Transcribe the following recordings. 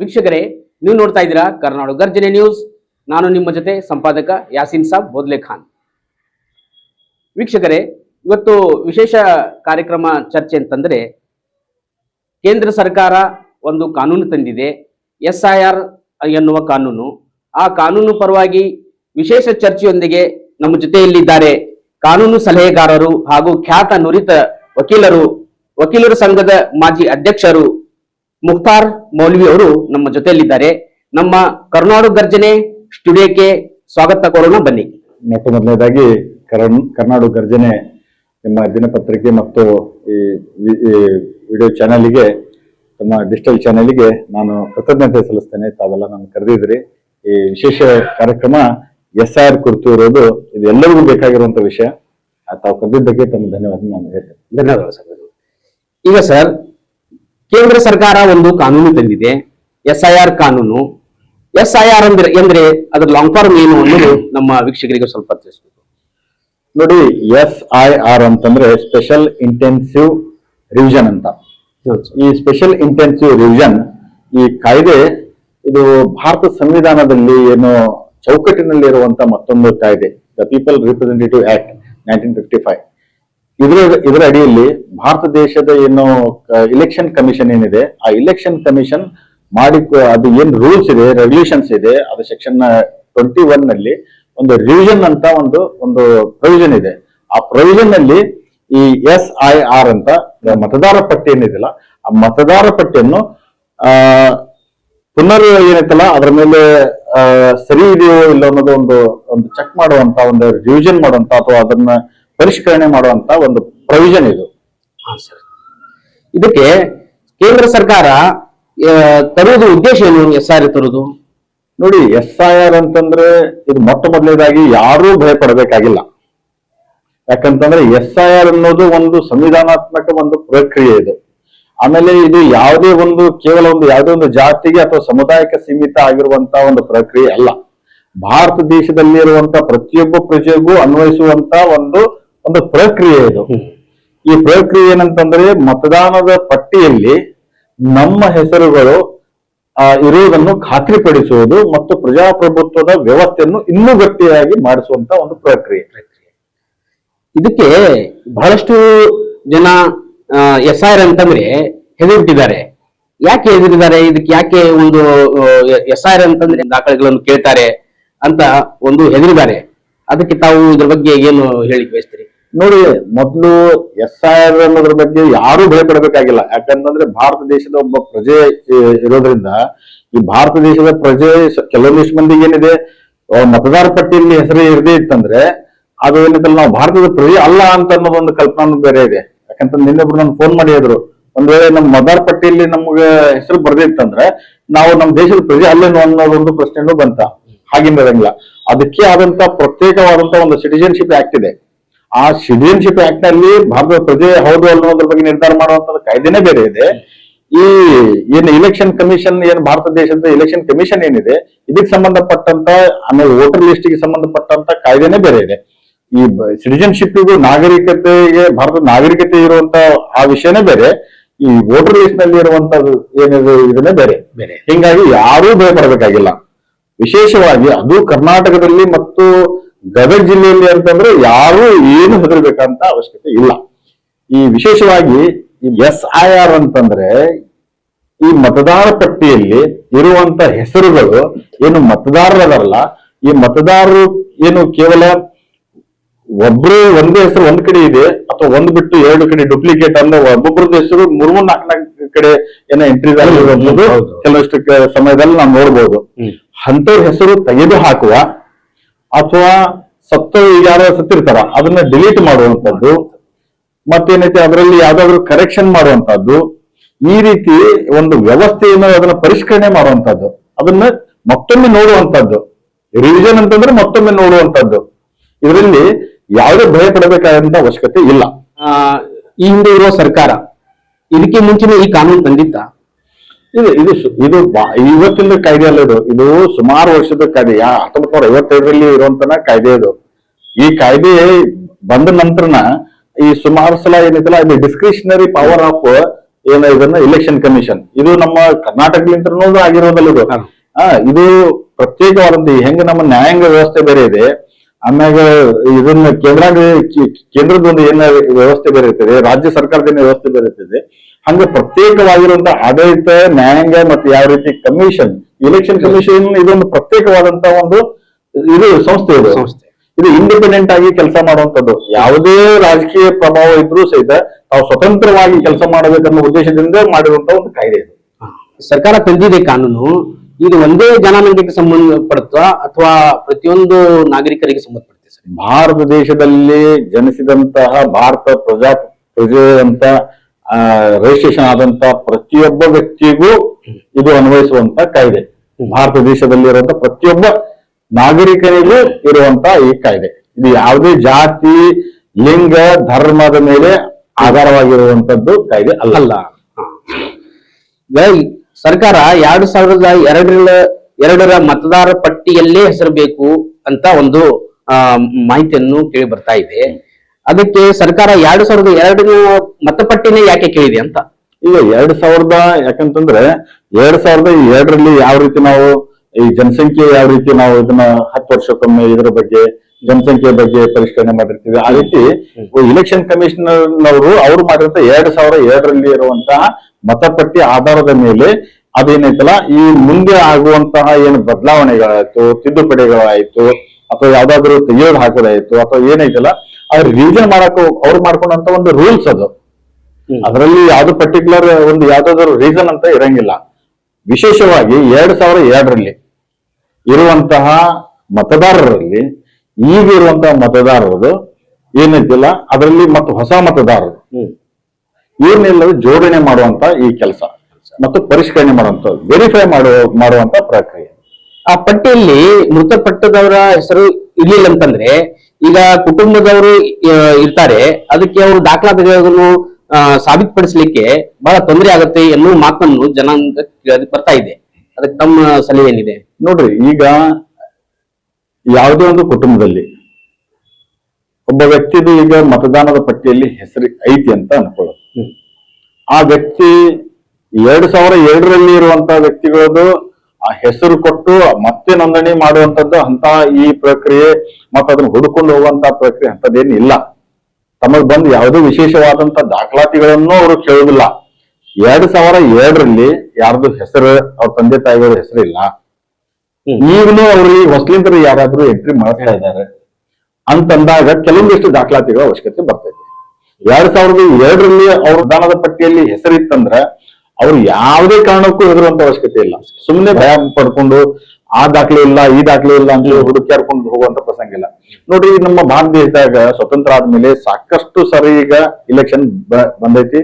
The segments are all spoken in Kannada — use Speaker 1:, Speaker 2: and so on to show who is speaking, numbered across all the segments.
Speaker 1: ವೀಕ್ಷಕರೇ, ನೀವು ನೋಡ್ತಾ ಇದ್ದೀರಾ ಕರ್ನಾಡು ಗರ್ಜನೆ ನ್ಯೂಸ್. ನಾನು ನಿಮ್ಮ ಜೊತೆ ಸಂಪಾದಕ ಯಾಸಿನ್ ಸಾಬ್ ಬೋದ್ಲೆ ಖಾನ್. ವೀಕ್ಷಕರೇ, ಇವತ್ತು ವಿಶೇಷ ಕಾರ್ಯಕ್ರಮ ಚರ್ಚೆ ಅಂತಂದ್ರೆ, ಕೇಂದ್ರ ಸರ್ಕಾರ ಒಂದು ಕಾನೂನು ತಂದಿದೆ ಎಸ್ ಐ ಆರ್ ಎನ್ನುವ ಕಾನೂನು. ಆ ಕಾನೂನು ಪರವಾಗಿ ವಿಶೇಷ ಚರ್ಚೆಯೊಂದಿಗೆ ನಮ್ಮ ಜೊತೆಯಲ್ಲಿದ್ದಾರೆ ಕಾನೂನು ಸಲಹೆಗಾರರು ಹಾಗೂ ಖ್ಯಾತ ನುರಿತ ವಕೀಲರು. ವಕೀಲರ ಸಂಘದ ಮಾಜಿ ಅಧ್ಯಕ್ಷರು ಮುಖ್ತಾರ್ ಮೌಲ್ವಿ ಅವರು ನಮ್ಮ ಜೊತೆಯಲ್ಲಿದ್ದಾರೆ. ನಮ್ಮ ಕರ್ನಾಡು ಗರ್ಜನೆ ಸ್ಟುಡಿಯೋಕ್ಕೆ ಸ್ವಾಗತ ಕೋರೋಣ ಬನ್ನಿ.
Speaker 2: ಮೊಟ್ಟ ಮೊದಲನೇದಾಗಿ ಕರ್ನ್ ಕರ್ನಾಡು ಗರ್ಜನೆ ನಿಮ್ಮ ದಿನಪತ್ರಿಕೆ ಮತ್ತು ಈ ವಿಡಿಯೋ ಚಾನಲಿಗೆ ತಮ್ಮ ಡಿಜಿಟಲ್ ಚಾನಲಿಗೆ ನಾನು ಕೃತಜ್ಞತೆ ಸಲ್ಲಿಸ್ತೇನೆ. ತಾವೆಲ್ಲ ನಾನು ಕರೆದಿದ್ರಿ ಈ ವಿಶೇಷ ಕಾರ್ಯಕ್ರಮ ಎಸ್ ಆರ್ ಕುರಿತು ಇರೋದು ಇದು ಎಲ್ಲರಿಗೂ ಬೇಕಾಗಿರುವಂತ ವಿಷಯ ತಾವು ಕರೆದಿದ್ದಕ್ಕೆ ತಮ್ಮ ಧನ್ಯವಾದ ನಾನು ಹೇಳ್ತೇನೆ.
Speaker 1: ಧನ್ಯವಾದಗಳು ಸರ್. ಈಗ ಸರ್ ಕೇಂದ್ರ ಸರ್ಕಾರ ಒಂದು ಕಾನೂನು ತಂದಿದೆ ಎಸ್ ಐ ಆರ್ ಕಾನೂನು. ಎಸ್ ಐ ಆರ್ ಅಂದ್ರೆ ಅಂದ್ರೆ ಅದ್ರ ಲಾಂಗ್ ಫಾರ್ಮ್ ಏನು ಅನ್ನೋದು ನಮ್ಮ ವೀಕ್ಷಕರಿಗೆ ಸ್ವಲ್ಪ ತಿಳಿಸ್ಬೇಕು.
Speaker 2: ನೋಡಿ ಎಸ್ ಐ ಆರ್ ಅಂತಂದ್ರೆ ಸ್ಪೆಷಲ್ ಇಂಟೆನ್ಸಿವ್ ರಿವಿಷನ್ ಅಂತ. ಈ ಸ್ಪೆಷಲ್ ಇಂಟೆನ್ಸಿವ್ ರಿವಿಷನ್ ಈ ಕಾಯ್ದೆ ಇದು ಭಾರತ ಸಂವಿಧಾನದಲ್ಲಿ ಏನು ಚೌಕಟ್ಟಿನಲ್ಲಿ ಇರುವಂತ ಮತ್ತೊಂದು ಕಾಯ್ದೆ the people representative act nineteen fifty five ಇದರ ಇದರ ಅಡಿಯಲ್ಲಿ ಭಾರತ ದೇಶದ ಏನು ಇಲೆಕ್ಷನ್ ಕಮಿಷನ್ ಏನಿದೆ, ಆ ಇಲೆಕ್ಷನ್ ಕಮಿಷನ್ ಮಾಡಿ ಅದು ಏನ್ ರೂಲ್ಸ್ ಇದೆ ರೆಗ್ಯುಲೇಷನ್ಸ್ ಇದೆ, ಅದು ಸೆಕ್ಷನ್ ಟ್ವೆಂಟಿ ಒನ್ನಲ್ಲಿ ಒಂದು ರಿವಿಷನ್ ಅಂತ ಒಂದು ಒಂದು ಪ್ರೊವಿಷನ್ ಇದೆ. ಆ ಪ್ರೊವಿಷನ್ನಲ್ಲಿ ಈ ಎಸ್ ಐ ಆರ್ ಅಂತ ಮತದಾರ ಪಟ್ಟಿ ಏನಿದೆಯಲ್ಲ, ಆ ಮತದಾರ ಪಟ್ಟಿಯನ್ನು, ಆ, ಪುನರ್ ಏನೈತಲ್ಲ, ಅದ್ರ ಮೇಲೆ ಸರಿ ಇದೆಯೋ ಇಲ್ಲ ಅನ್ನೋದು ಒಂದು ಒಂದು ಚೆಕ್ ಮಾಡುವಂತ ಒಂದು ರಿವಿಷನ್ ಮಾಡುವಂತ ಅಥವಾ ಅದನ್ನ ಪರಿಷ್ಕರಣೆ ಮಾಡುವಂತ ಒಂದು ಪ್ರೊವಿಷನ್ ಇದು.
Speaker 1: ಇದಕ್ಕೆ ಕೇಂದ್ರ ಸರ್ಕಾರ ತರುವುದು ಉದ್ದೇಶ ಏನು ಎಸ್ ಆರ್ ತರುವುದು?
Speaker 2: ನೋಡಿ ಎಸ್ ಐ ಆರ್ ಅಂತಂದ್ರೆ ಇದು ಮೊಟ್ಟ ಮೊದಲನೇದಾಗಿ ಯಾರೂ ಭಯ ಪಡಬೇಕಾಗಿಲ್ಲ ಯಾಕಂತಂದ್ರೆ ಎಸ್ ಐ ಆರ್ ಅನ್ನೋದು ಒಂದು ಸಂವಿಧಾನಾತ್ಮಕ ಒಂದು ಪ್ರಕ್ರಿಯೆ ಇದು. ಆಮೇಲೆ ಇದು ಯಾವುದೇ ಒಂದು ಕೇವಲ ಒಂದು ಯಾವುದೇ ಒಂದು ಜಾತಿಗೆ ಅಥವಾ ಸಮುದಾಯಕ್ಕೆ ಸೀಮಿತ ಆಗಿರುವಂತಹ ಒಂದು ಪ್ರಕ್ರಿಯೆ ಅಲ್ಲ. ಭಾರತ ದೇಶದಲ್ಲಿ ಇರುವಂತಹ ಪ್ರತಿಯೊಬ್ಬ ಪ್ರಜೆಗೂ ಅನ್ವಯಿಸುವಂತ ಒಂದು ಒಂದು ಪ್ರಕ್ರಿಯೆ ಇದು. ಈ ಪ್ರಕ್ರಿಯೆ ಏನಂತಂದ್ರೆ ಮತದಾನದ ಪಟ್ಟಿಯಲ್ಲಿ ನಮ್ಮ ಹೆಸರುಗಳು ಆ, ಇರುವುದನ್ನು ಖಾತ್ರಿಪಡಿಸುವುದು ಮತ್ತು ಪ್ರಜಾಪ್ರಭುತ್ವದ ವ್ಯವಸ್ಥೆಯನ್ನು ಇನ್ನೂ ಗಟ್ಟಿಯಾಗಿ ಮಾಡಿಸುವಂತ ಒಂದು ಪ್ರಕ್ರಿಯೆ.
Speaker 1: ಇದಕ್ಕೆ ಬಹಳಷ್ಟು ಜನ ಎಸ್ ಆರ್ ಅಂತಂದ್ರೆ ಹೆದರ್ಬಿಟ್ಟಿದ್ದಾರೆ ಯಾಕೆ ಹೆದರಿದ್ದಾರೆ? ಇದಕ್ಕೆ ಯಾಕೆ ಒಂದು ಎಸ್ ಆರ್ ಅಂತಂದ್ರೆ ದಾಖಲೆಗಳನ್ನು ಕೇಳ್ತಾರೆ ಅಂತ ಒಂದು ಹೆದರಿದ್ದಾರೆ. ಅದಕ್ಕೆ ತಾವು ಇದ್ರ ಬಗ್ಗೆ ಏನು ಹೇಳಿ ಬಯಸ್ತೀರಿ?
Speaker 2: ನೋಡಿ, ಮೊದಲು ಎಸ್ ಐ ಆರ್ ಅನ್ನೋದ್ರ ಬಗ್ಗೆ ಯಾರೂ ಭಯಪಡಬೇಕಾಗಿಲ್ಲ. ಯಾಕಂತಂದ್ರೆ ಭಾರತ ದೇಶದ ಒಬ್ಬ ಪ್ರಜೆ ಇರೋದ್ರಿಂದ ಈ ಭಾರತ ದೇಶದ ಪ್ರಜೆ ಕೆಲವೊಂದಿಷ್ಟು ಮಂದಿಗೆ ಏನಿದೆ ಮತದಾರ ಪಟ್ಟಿಯಲ್ಲಿ ಹೆಸರು ಇರದೇ ಇತ್ತಂದ್ರೆ ಅದು ಏನಿದ್ರೆ ನಾವು ಭಾರತದ ಪ್ರಜೆ ಅಲ್ಲ ಅಂತ ಅನ್ನೋದೊಂದು ಕಲ್ಪನಾ ಬೇರೆ ಇದೆ. ಯಾಕಂತಂದ್ರೆ ನಿನ್ನೊಬ್ರು ನನ್ ಫೋನ್ ಮಾಡಿದ್ರು ಒಂದ್ ವೇಳೆ ನಮ್ಮ ಮತದಾರ ಪಟ್ಟಿಯಲ್ಲಿ ನಮ್ಗೆ ಹೆಸರು ಬರ್ದಿತ್ತಂದ್ರೆ ನಾವು ನಮ್ಮ ದೇಶದ ಪ್ರಜೆ ಅಲ್ಲೇನೋ ಅನ್ನೋದೊಂದು ಪ್ರಶ್ನೆನೂ ಬಂತ. ಹಾಗಿರೋದಿಲ್ಲ ಅದಕ್ಕೆ ಆದಂತ ಪ್ರತ್ಯೇಕವಾದಂತ ಒಂದು ಸಿಟಿಜನ್ಶಿಪ್ ಆಕ್ಟ್ ಇದೆ. ಆ ಸಿಟಿಜನ್ಶಿಪ್ ಆಕ್ಟ್ನಲ್ಲಿ ಭಾರತದ ಪ್ರಜೆ ಹೌದು ಅನ್ನೋದ್ರ ಬಗ್ಗೆ ನಿರ್ಧಾರ ಮಾಡುವಂತದ್ದು ಕಾಯ್ದೆನೇ ಬೇರೆ ಇದೆ. ಈ ಏನು ಇಲೆಕ್ಷನ್ ಕಮಿಷನ್ ಏನು ಭಾರತ ದೇಶದ ಇಲೆಕ್ಷನ್ ಕಮಿಷನ್ ಏನಿದೆ ಇದಕ್ಕೆ ಸಂಬಂಧಪಟ್ಟಂತ ಆಮೇಲೆ ವೋಟರ್ ಲಿಸ್ಟ್ಗೆ ಸಂಬಂಧಪಟ್ಟಂತ ಕಾಯ್ದೆನೇ ಬೇರೆ ಇದೆ. ಈ ಸಿಟಿಜನ್ಶಿಪ್ಗೂ ನಾಗರಿಕತೆಗೆ ಭಾರತದ ನಾಗರಿಕತೆ ಇರುವಂತ ಆ ವಿಷಯನೇ ಬೇರೆ. ಈ ವೋಟರ್ ಲಿಸ್ಟ್ನಲ್ಲಿ ಇರುವಂತದ್ದು ಏನಿದೆ ಇದನ್ನೇ ಬೇರೆ.
Speaker 1: ಬೇರೆ.
Speaker 2: ಹಿಂಗಾಗಿ ಯಾರೂ ಭಯಪಡಬೇಕಾಗಿಲ್ಲ. ವಿಶೇಷವಾಗಿ ಅದು ಕರ್ನಾಟಕದಲ್ಲಿ ಮತ್ತು ಗದಗ ಜಿಲ್ಲೆಯಲ್ಲಿ ಅಂತಂದ್ರೆ ಯಾರು ಏನು ಹೆದರ್ಬೇಕಂತ ಅವಶ್ಯಕತೆ ಇಲ್ಲ. ಈ ವಿಶೇಷವಾಗಿ ಈ ಎಸ್ ಐ ಆರ್ ಅಂತಂದ್ರೆ ಈ ಮತದಾರ ಪಟ್ಟಿಯಲ್ಲಿ ಇರುವಂತ ಹೆಸರುಗಳು ಏನು ಮತದಾರರಲ್ಲ ಈ ಮತದಾರರು ಏನು ಕೇವಲ ಒಬ್ರು ಒಂದೇ ಹೆಸರು ಒಂದ್ ಕಡೆ ಇದೆ ಅಥವಾ ಒಂದ್ ಬಿಟ್ಟು ಎರಡು ಕಡೆ ಡೂಪ್ಲಿಕೇಟ್ ಅಂದ್ರೆ ಒಬ್ಬೊಬ್ರದ್ದು ಹೆಸರು ಮೂರ್ ಮೂರ್ ನಾಲ್ಕು ನಾಲ್ಕು ಕಡೆ ಏನೋ
Speaker 1: ಎಂಟ್ರಿ.
Speaker 2: ಕೆಲವಷ್ಟು ಸಮಯದಲ್ಲಿ ನಾವು ನೋಡ್ಬೋದು.
Speaker 1: ಅಂತ
Speaker 2: ಅಂತವ್ರ ಹೆಸರು ತೆಗೆದು ಹಾಕುವ ಅಥವಾ ಸತ್ತ ಯಾರೋ ಸತ್ತಿರ್ತಾರ, ಅದನ್ನ ಡಿಲೀಟ್ ಮಾಡುವಂತದ್ದು ಮತ್ತೇನೈತಿ, ಅದರಲ್ಲಿ ಯಾವ್ದಾದ್ರು ಕರೆಕ್ಷನ್ ಮಾಡುವಂತದ್ದು ಈ ರೀತಿ ಒಂದು ವ್ಯವಸ್ಥೆಯನ್ನು ಅದನ್ನ ಪರಿಷ್ಕರಣೆ ಮಾಡುವಂತದ್ದು ಅದನ್ನ ಮತ್ತೊಮ್ಮೆ ನೋಡುವಂತದ್ದು ರಿವಿಷನ್ ಅಂತಂದ್ರೆ ಮತ್ತೊಮ್ಮೆ ನೋಡುವಂತದ್ದು ಇದರಲ್ಲಿ ಯಾವುದೇ ಭಯ ಪಡಬೇಕಾದಂತ ಅವಶ್ಯಕತೆ ಇಲ್ಲ.
Speaker 1: ಈ ಹಿಂದೆ ಇರುವ ಸರ್ಕಾರ, ಇದಕ್ಕೆ ಮುಂಚಿನ ಈ ಕಾನೂನು ತಂದಿತ್ತ
Speaker 2: ಇದು ಇದು ಇದು ಇವತ್ತಿನ ಕಾಯ್ದೆ ಅಲ್ಲ ಇದು. ಇದು ಸುಮಾರು ವರ್ಷದ ಕಾಯ್ದೆ. ಹತ್ತೊಂಬತ್ ನೂರ ಐವತ್ತೈದರಲ್ಲಿ ಇರುವಂತನ ಕಾಯ್ದೆ ಇದು. ಈ ಕಾಯ್ದೆ ಬಂದ ನಂತರನ ಈ ಸುಮಾರು ಸಲ ಏನಿದೆಲ್ಲ ಇದು ಡಿಸ್ಕ್ರಿಷನರಿ ಪವರ್ ಆಫ್ ಏನ ಇದನ್ನ ಇಲೆಕ್ಷನ್ ಕಮಿಷನ್ ಇದು ನಮ್ಮ ಕರ್ನಾಟಕಲಿಂದ ಆಗಿರೋದಲ್ಲ ಇದು. ಇದು ಪ್ರತ್ಯೇಕವಾದಂತ ಹೆಂಗ ನಮ್ಮ ನ್ಯಾಯಾಂಗ ವ್ಯವಸ್ಥೆ ಬೇರೆ ಇದೆ. ಆಮ್ಯಾಗ ಇದನ್ನ ಕೇಂದ್ರ ಕೇಂದ್ರದ ಒಂದು ಏನ ವ್ಯವಸ್ಥೆ ಬೇರೆ ಇರ್ತದೆ ರಾಜ್ಯ ಸರ್ಕಾರದ ಏನ ವ್ಯವಸ್ಥೆ ಬೇರೆ ಇರ್ತದೆ. ಹಂಗ ಪ್ರತ್ಯೇಕವಾಗಿರುವಂತಹ ಆಡಳಿತ ನ್ಯಾಯಾಂಗ ಮತ್ತು ಯಾವ ರೀತಿ ಕಮಿಷನ್ ಎಲೆಕ್ಷನ್ ಕಮಿಷನ್ ಇದೊಂದು ಪ್ರತ್ಯೇಕವಾದಂತ ಒಂದು ಇದು ಸಂಸ್ಥೆ ಇದು.
Speaker 1: ಸಂಸ್ಥೆ.
Speaker 2: ಇದು ಇಂಡಿಪೆಂಡೆಂಟ್ ಆಗಿ ಕೆಲಸ ಮಾಡುವಂತದ್ದು ಯಾವುದೇ ರಾಜಕೀಯ ಪ್ರಭಾವ ಇದ್ರೂ ಸಹಿತ ತಾವು ಸ್ವತಂತ್ರವಾಗಿ ಕೆಲಸ ಮಾಡಬೇಕನ್ನೋ ಉದ್ದೇಶದಿಂದ ಮಾಡಿರುವಂತ ಒಂದು ಕಾಯ್ದೆ ಇದು.
Speaker 1: ಸರ್ಕಾರ ತಂದಿದೆ ಕಾನೂನು. ಇದು ಒಂದೇ ಜನಾಂಗಕ್ಕೆ ಸಂಬಂಧಪಡುತ್ತ ಅಥವಾ ಪ್ರತಿಯೊಂದು ನಾಗರಿಕರಿಗೆ ಸಂಬಂಧಪಡುತ್ತೆ
Speaker 2: ಭಾರತ ದೇಶದಲ್ಲಿ ಜನಿಸಿದಂತಹ ಭಾರತ ಪ್ರಜಾ ಪ್ರಜೆ ಅಂತ ರಿಜಿಸ್ಟ್ರೇಷನ್ ಆದಂತ ಪ್ರತಿಯೊಬ್ಬ ವ್ಯಕ್ತಿಗೂ ಇದು ಅನ್ವಯಿಸುವಂತ ಕಾಯ್ದೆ. ಭಾರತ ದೇಶದಲ್ಲಿ ಇರುವಂತ ಪ್ರತಿಯೊಬ್ಬ ನಾಗರಿಕನಿಗೂ ಇರುವಂತ ಈ ಕಾಯ್ದೆ. ಇದು ಯಾವುದೇ ಜಾತಿ, ಲಿಂಗ, ಧರ್ಮದ ಮೇಲೆ ಆಧಾರವಾಗಿರುವಂತದ್ದು ಕಾಯ್ದೆ ಅಲ್ಲ.
Speaker 1: ಸರ್ಕಾರ ಎರಡು ಸಾವಿರದ ಎರಡರ ಎರಡರ ಮತದಾರ ಪಟ್ಟಿಯಲ್ಲೇ ಹೆಸರು ಬೇಕು ಅಂತ ಒಂದು ಮಾಹಿತಿಯನ್ನು ಕೇಳಿ ಬರ್ತಾ ಇದೆ. ಅದಕ್ಕೆ ಸರ್ಕಾರ ಎರಡು ಸಾವಿರದ ಎರಡರ ಮತಪಟ್ಟಿನೇ ಯಾಕೆ ಕೇಳಿದೆ ಅಂತ?
Speaker 2: ಈಗ ಎರಡ್ ಸಾವಿರದ ಯಾಕಂತಂದ್ರೆ ಎರಡ್ ಸಾವಿರದ ಎರಡರಲ್ಲಿ ಯಾವ ರೀತಿ ನಾವು ಈ ಜನಸಂಖ್ಯೆ ಯಾವ ರೀತಿ ನಾವು ಇದನ್ನ ಹತ್ತು ವರ್ಷಕ್ಕೊಮ್ಮೆ ಇದರ ಬಗ್ಗೆ ಜನಸಂಖ್ಯೆ ಬಗ್ಗೆ ಪರಿಷ್ಕರಣೆ ಮಾಡಿರ್ತೀವಿ ಆ ರೀತಿ ಇಲೆಕ್ಷನ್ ಕಮಿಷನರ್ ನವರು ಅವ್ರು ಮಾಡಿದಂತ ಎರಡ್ ಸಾವಿರದ ಎರಡರಲ್ಲಿ ಇರುವಂತಹ ಮತಪಟ್ಟಿ ಆಧಾರದ ಮೇಲೆ ಅದೇನೈತಲ್ಲ ಈ ಮುಂದೆ ಆಗುವಂತಹ ಏನು ಬದಲಾವಣೆಗಳಾಯ್ತು ತಿದ್ದುಪಡಿಗಳಾಯ್ತು ಅಥವಾ ಯಾವ್ದಾದ್ರು ತೆಗೆಯೋದು ಹಾಕೋದಾಯ್ತು ಅಥವಾ ಏನೈತಲ್ಲ ಅದ್ರ ರೀಸನ್ ಮಾಡಕ್ ಅವ್ರು ಮಾಡ್ಕೊಂಡಂತ ಒಂದು ರೂಲ್ಸ್ ಅದು. ಅದರಲ್ಲಿ ಯಾವ್ದು ಪರ್ಟಿಕ್ಯುಲರ್ ಒಂದು ಯಾವ್ದಾದ್ರು ರೀಸನ್ ಅಂತ ಇರಂಗಿಲ್ಲ. ವಿಶೇಷವಾಗಿ ಎರಡ್ ಸಾವಿರ ಎರಡರಲ್ಲಿ ಇರುವಂತಹ ಮತದಾರರಲ್ಲಿ ಈಗ ಇರುವಂತಹ ಮತದಾರರದು ಏನಿದ್ದಿಲ್ಲ ಅದರಲ್ಲಿ ಮತ್ತು ಹೊಸ ಮತದಾರರು. ಇವನ್ನೆಲ್ಲರೂ ಜೋಡಣೆ ಮಾಡುವಂತ ಈ ಕೆಲಸ ಮತ್ತು ಪರಿಷ್ಕರಣೆ ಮಾಡುವಂತ ವೆರಿಫೈ ಮಾಡುವ ಮಾಡುವಂತ ಪ್ರಕ್ರಿಯೆ.
Speaker 1: ಆ ಪಟ್ಟಿಯಲ್ಲಿ ಮೃತಪಟ್ಟದವರ ಹೆಸರು ಇರ್ಲಿಲ್ಲ ಅಂತಂದ್ರೆ ಈಗ ಕುಟುಂಬದವರು ಇರ್ತಾರೆ. ಅದಕ್ಕೆ ಅವರು ದಾಖಲಾತಿಗಳನ್ನು ಸಾಬೀತುಪಡಿಸಲಿಕ್ಕೆ ಬಹಳ ತೊಂದರೆ ಆಗುತ್ತೆ ಎನ್ನುವ ಮಾತನ್ನು ಜನಾಂಗ ಬರ್ತಾ ಇದೆ. ಅದಕ್ಕೆ ತಮ್ಮ ಸಲಹೆ ಏನಿದೆ?
Speaker 2: ನೋಡ್ರಿ ಈಗ ಯಾವುದೇ ಒಂದು ಕುಟುಂಬದಲ್ಲಿ ಒಬ್ಬ ವ್ಯಕ್ತಿದು ಈಗ ಮತದಾನದ ಪಟ್ಟಿಯಲ್ಲಿ ಹೆಸರು ಐತಿ ಅಂತ ಅನ್ಕೊಳ್ಳೋದು. ಆ ವ್ಯಕ್ತಿ ಎರಡ್ ಸಾವಿರ ಎರಡರಲ್ಲಿ ಇರುವಂತ ವ್ಯಕ್ತಿಗಳದು ಆ ಹೆಸರು ಕೊಟ್ಟು ಮತ್ತೆ ನೋಂದಣಿ ಮಾಡುವಂತದ್ದು ಅಂತ ಈ ಪ್ರಕ್ರಿಯೆ ಮತ್ತೆ ಅದನ್ನ ಹುಡುಕೊಂಡು ಹೋಗುವಂತ ಪ್ರಕ್ರಿಯೆ ಅಂತದೇನು ಇಲ್ಲ. ತಮಗ್ ಬಂದು ಯಾವುದೇ ವಿಶೇಷವಾದಂತ ದಾಖಲಾತಿಗಳನ್ನು ಅವರು ಕೇಳುವುದಿಲ್ಲ ಎರಡ್ ಸಾವಿರ ಏಳರಲ್ಲಿ ಯಾರ್ದು ಹೆಸರು, ಅವ್ರ ತಂದೆ ತಾಯಿಗಳ ಹೆಸರಿಲ್ಲ ಈಗಲೂ ಅವ್ರಿಗೆ ಹೊಸಲಿಂದರು ಯಾರಾದ್ರೂ ಎಂಟ್ರಿ ಮಾಡ್ತಾ ಇದ್ದಾರೆ. ಅಂತಂದಾಗ ಕೆಲವೊಂದಿಷ್ಟು ದಾಖಲಾತಿಗಳ ಅವಶ್ಯಕತೆ ಬರ್ತೈತಿ. ಎರಡ್ ಸಾವಿರದ ಎರಡರಲ್ಲಿ ಅವ್ರ ದಾನದ ಪಟ್ಟಿಯಲ್ಲಿ ಹೆಸರಿತ್ತಂದ್ರ ಅವ್ರು ಯಾವುದೇ ಕಾರಣಕ್ಕೂ ಹೆದರುವಂತ ಅವಶ್ಯಕತೆ ಇಲ್ಲ. ಸುಮ್ಮನೆ ಭಯ ಪಡ್ಕೊಂಡು ಆ ದಾಖಲೆ ಇಲ್ಲ ಈ ದಾಖಲೆ ಇಲ್ಲ ಅಂತ ಹುಡುಕ್ಯಾಡ್ಕೊಂಡು ಹೋಗುವಂತ ಪ್ರಸಂಗ ಇಲ್ಲ. ನೋಡ್ರಿ ನಮ್ಮ ಭಾರತ ದೇಶದಾಗ ಸ್ವತಂತ್ರ ಆದ್ಮೇಲೆ ಸಾಕಷ್ಟು ಸರಿ ಈಗ ಇಲೆಕ್ಷನ್ ಬಂದೈತಿ.